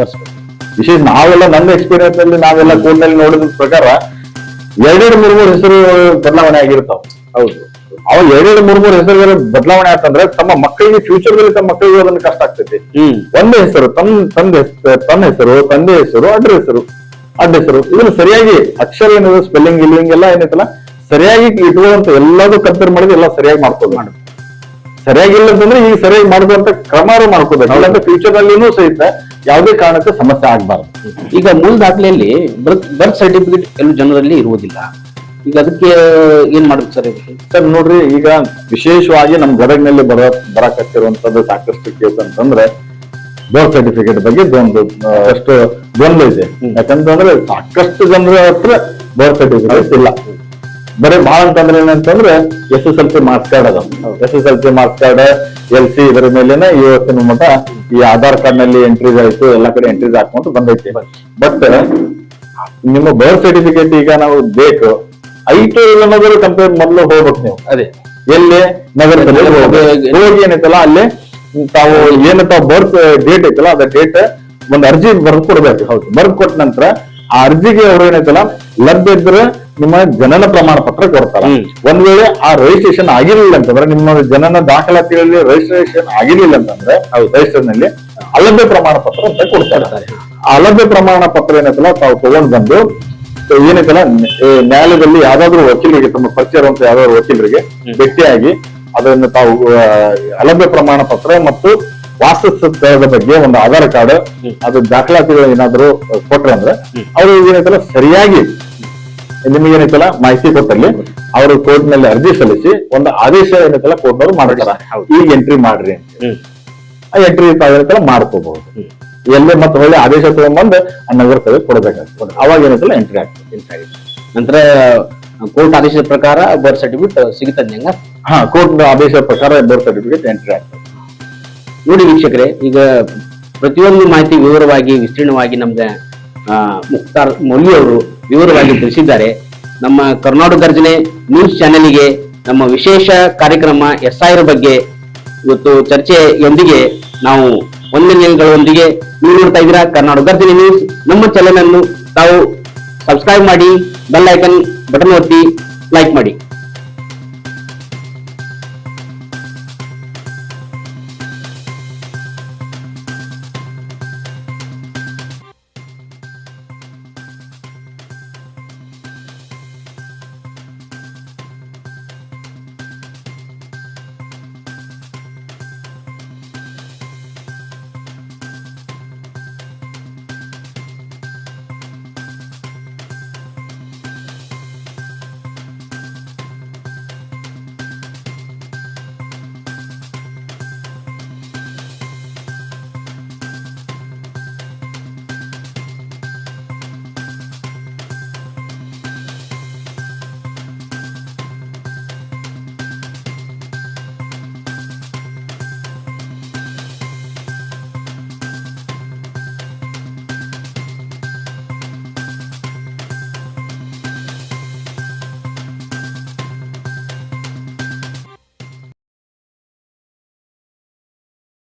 Speaker 2: ವಿಶೇಷ ನಾವೆಲ್ಲ ನನ್ನ ಎಕ್ಸ್ಪೀರಿಯನ್ಸ್ ಅಲ್ಲಿ ನಾವೆಲ್ಲ ಕೋರ್ಟ್ನಲ್ಲಿ ನೋಡಿದ ಪ್ರಕಾರ ಎರಡೆರಡು ಮೂರು ಮೂರು ಹೆಸರು ಬದಲಾವಣೆ ಆಗಿರ್ತಾವ.
Speaker 1: ಹೌದು.
Speaker 2: ಅವ ಎರಡೆರಡು ಮೂರ್ ಮೂರು ಹೆಸರುಗಳು ಬದಲಾವಣೆ ಆತಂದ್ರೆ ತಮ್ಮ ಮಕ್ಕಳಿಗೆ ಫ್ಯೂಚರ್ ದಲ್ಲಿ ತಮ್ಮ ಮಕ್ಕಳಿಗೆ ಅದನ್ನ ಕಷ್ಟ ಆಗ್ತೈತಿ. ಒಂದೇ ಹೆಸರು ತನ್ ತಂದೆ ತನ್ನ ಹೆಸರು ತಂದೆ ಹೆಸರು ಅಡ್ಡ ಹೆಸರು ಅಡ್ಡ ಹೆಸರು. ಇದನ್ನ ಸರಿಯಾಗಿ ಅಕ್ಷರ ಏನಿದೆ ಸ್ಪೆಲ್ಲಿಂಗ್ ಗಿಲ್ಲಿಂಗ್ ಎಲ್ಲ ಏನೈತಲ್ಲ ಸರಿಯಾಗಿ ಇಟ್ಕೊಳ್ಳುವಂತ ಎಲ್ಲದೂ ಕಂಪೇರ್ ಮಾಡಿದ್ರೆ ಎಲ್ಲ ಸರಿಯಾಗಿ ಮಾಡ್ಕೊಂಡು ಸರಿಯಾಗಿ ಇಲ್ಲ ಅಂತಂದ್ರೆ ಈಗ ಸರಿಯಾಗಿ ಮಾಡಿದಂತ ಕ್ರಮಾರು ಮಾಡ್ಕೋಬೇಕು ಇಲ್ಲಾಂದ್ರೆ ಫ್ಯೂಚರ್ ನಲ್ಲಿನೂ ಸಹಿತ ಯಾವುದೇ ಕಾರಣಕ್ಕೆ ಸಮಸ್ಯೆ ಆಗ್ಬಾರ್ದು.
Speaker 1: ಈಗ ಮೂಲ ದಾಖಲೆಯಲ್ಲಿ ಬರ್ತ್ ಬರ್ತ್ ಸರ್ಟಿಫಿಕೇಟ್ ಕೆಲವು ಜನರಲ್ಲಿ ಇರುವುದಿಲ್ಲ. ಈಗ ಅದಕ್ಕೆ ಏನ್ ಮಾಡ್ಬೇಕು ಸರ್ ಇದಕ್ಕೆ?
Speaker 2: ಸರ್ ನೋಡ್ರಿ ಈಗ ವಿಶೇಷವಾಗಿ ನಮ್ ಗದಗ್ನಲ್ಲಿ ಬರ ಬರಕತ್ತಿರುವಂತದ್ದು ಸಾಕಷ್ಟು ಕೇಸ್ ಅಂತಂದ್ರೆ ಬರ್ತ್ ಸರ್ಟಿಫಿಕೇಟ್ ಬಗ್ಗೆ ಒಂದು ಅಷ್ಟು ಗೊಂದಲ ಇದೆ. ಯಾಕಂತಂದ್ರೆ ಸಾಕಷ್ಟು ಜನರ ಹತ್ರ ಬರ್ತ್ ಸರ್ಟಿಫಿಕೇಟ್ ಇಲ್ಲ. ಬರೀ ಬಹಳ ಅಂತಂದ್ರೆ ಏನಂತಂದ್ರೆ S S L C marks card ಅದ. S S L C marks card L C ಇದರ ಮೇಲೆನೆ ಇವತ್ತಿನ ಮಟ್ಟ ಈ ಆಧಾರ್ ಕಾರ್ಡ್ನಲ್ಲಿ ಎಂಟ್ರೀಸ್ ಆಯ್ತು ಎಲ್ಲಾ ಕಡೆ ಎಂಟ್ರೀಸ್ ಹಾಕೊಂಡು ಬಂದೈತಿ. ಬಟ್ ನಿಮ್ಮ ಬರ್ತ್ ಸರ್ಟಿಫಿಕೇಟ್ ಈಗ ನಾವು ಬೇಕು. ಐಟು ಇಲ್ಲ ಅನ್ನೋದ್ರ ಕಂಪೇರ್ ಮೊದಲು ಹೋಗ್ಬೇಕು ನೀವು.
Speaker 1: ಅದೇ.
Speaker 2: ಎಲ್ಲಿ? ನಗರದಲ್ಲಿ. ಹೋಗಿ ಏನೈತಲ್ಲ ಅಲ್ಲಿ ತಾವು ಏನಂತ ತಾವು ಬರ್ತ್ ಡೇಟ್ ಐತಲ್ಲ ಅದ ಡೇಟ್ ಒಂದು ಅರ್ಜಿ ಬರ್ದು ಕೊಡ್ಬೇಕು. ಹೌದು. ಬರ್ದು ಕೊಟ್ಟ ನಂತರ ಆ ಅರ್ಜಿಗೆ ಅವ್ರು ಏನೈತಲ್ಲ ಲಭ್ಯ ಇದ್ರೆ ನಿಮ್ಮ ಜನನ ಪ್ರಮಾಣ ಪತ್ರ ಕೊಡ್ತಾರ. ಒಂದ್ ವೇಳೆ ಆ ರಿಜಿಸ್ಟ್ರೇಷನ್ ಆಗಿರ್ಲಿಲ್ಲ ಅಂತಂದ್ರೆ ನಿಮ್ಮ ಜನನ ದಾಖಲಾತಿಗಳಲ್ಲಿ ರಿಜಿಸ್ಟ್ರೇಷನ್ ಆಗಿರ್ಲಿಲ್ಲ ಅಂತಂದ್ರೆ ರಿಜಿಸ್ಟರ್ನಲ್ಲಿ ಅಲಭ್ಯ ಪ್ರಮಾಣ ಪತ್ರ ಅಂತ ಕೊಡ್ತಾರೆ. ಆ ಅಲಭ್ಯ ಪ್ರಮಾಣ ಪತ್ರ ಏನೈತಲ್ಲ ತಾವು ತಗೊಂಡ್ ಬಂದು ಸೊ ಏ, ನ್ಯಾಯಾಲಯದಲ್ಲಿ ಯಾವ್ದಾದ್ರು ವಕೀಲರಿಗೆ ತಮ್ಮ ಪರಿಚಯ ಇರುವಂತ ಯಾವ್ದಾದ್ರು ವಕೀಲರಿಗೆ ಭೇಟಿಯಾಗಿ ಅದನ್ನು ತಾವು ಅಲಭ್ಯ ಪ್ರಮಾಣ ಪತ್ರ ಮತ್ತು ವಾಸಸ್ಥಳದ ಬಗ್ಗೆ ಒಂದು ಆಧಾರ್ ಕಾರ್ಡ್ ಅದು ದಾಖಲಾತಿಗಳು ಏನಾದ್ರು ಕೊಟ್ರೆ ಅಂದ್ರೆ ಅವರು ಏನೈತಲ್ಲ ಸರಿಯಾಗಿ ನಿಮಗೆ ಏನೈತಲ್ಲ ಮಾಹಿತಿ ಕೊಟ್ಟಲ್ಲಿ ಅವರು ಕೋರ್ಟ್ನಲ್ಲಿ ಅರ್ಜಿ ಸಲ್ಲಿಸಿ ಒಂದು ಆದೇಶ ಏನೈತಲ್ಲ ಕೋರ್ಟ್ ಅವರು ಮಾಡ್ತಾರ ಈಗ ಎಂಟ್ರಿ ಮಾಡ್ರಿ ಅಂತ ಆ ಎಂಟ್ರಿ ತಾವೇನೈತಲ್ಲ ಮಾಡ್ಕೋಬಹುದು. ಎಲ್ಲೇ ಮತ್ತೆ ಒಳ್ಳೆ ಆದೇಶ ತಗೊಂಡ್ಬಂದು ಆ ನಗರ ಸಭೆ ಕೊಡಬೇಕಾಗ್ತದೆ. ಅವಾಗ ಏನಾಯ್ತಲ್ಲ ಎಂಟ್ರಿ ಆಗ್ತದೆ.
Speaker 1: ನಂತರ ಕೋರ್ಟ್ ಆದೇಶದ ಪ್ರಕಾರ ಬರ್ತ್ ಸರ್ಟಿಫಿಕೇಟ್ ಸಿಗುತ್ತೆ
Speaker 2: ಹಾ ಕೋರ್ಟ್ ಆದೇಶದ ಪ್ರಕಾರ ಬರ್ತ್ ಸರ್ಟಿಫಿಕೇಟ್ ಎಂಟ್ರಿ ಆಗ್ತದೆ.
Speaker 1: ನೋಡಿ ವೀಕ್ಷಕರೇ ಈಗ ಪ್ರತಿಯೊಂದು ಮಾಹಿತಿ ವಿವರವಾಗಿ ವಿಸ್ತೀರ್ಣವಾಗಿ ನಮ್ಗೆ ಮುಕ್ತಾರ್ ಮೌಲ್ಯ ಅವರು ವಿವರವಾಗಿ ತಿಳಿಸಿದ್ದಾರೆ. ನಮ್ಮ ಕರ್ನಾಟಕ ಗರ್ಜನೆ ನ್ಯೂಸ್ ಚಾನೆಲ್ಗೆ ನಮ್ಮ ವಿಶೇಷ ಕಾರ್ಯಕ್ರಮ ಎಸ್ ಬಗ್ಗೆ ಇವತ್ತು ಚರ್ಚೆಯೊಂದಿಗೆ ನಾವು ವಂದನೆಗಳೊಂದಿಗೆ ನೀವು ನೋಡ್ತಾ ಇದ್ದೀರಾ ಕರ್ನಾಟಕ ಗರ್ಜನೆ ನ್ಯೂಸ್. ನಮ್ಮ ಚಾನೆಲ್ ಅನ್ನು ತಾವು ಸಬ್ಸ್ಕ್ರೈಬ್ ಮಾಡಿ ಬೆಲ್ ಐಕನ್ ಬಟನ್ ಒತ್ತಿ ಲೈಕ್ ಮಾಡಿ.